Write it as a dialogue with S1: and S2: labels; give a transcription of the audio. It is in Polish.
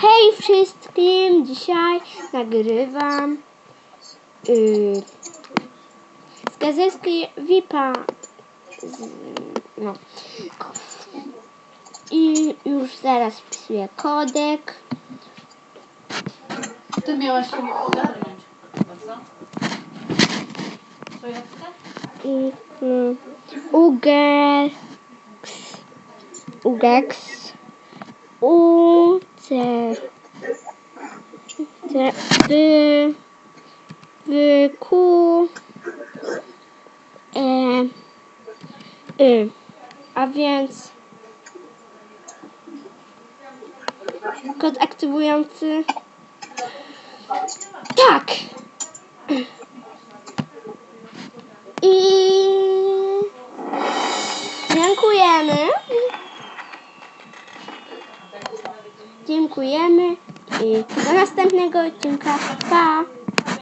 S1: Hej wszystkim! Dzisiaj nagrywam yy, z gazetki VIPa. Z, no. I już zaraz wpisuję kodek.
S2: Ty miałaś się ogarnąć. co? Co ja?
S1: I, mm, Ugex. Ugex. U C. C. Y. Y. Q. E. Y. A więc kod aktywujący. Tak. I dziękujemy. Dziękujemy i do następnego odcinka. Pa!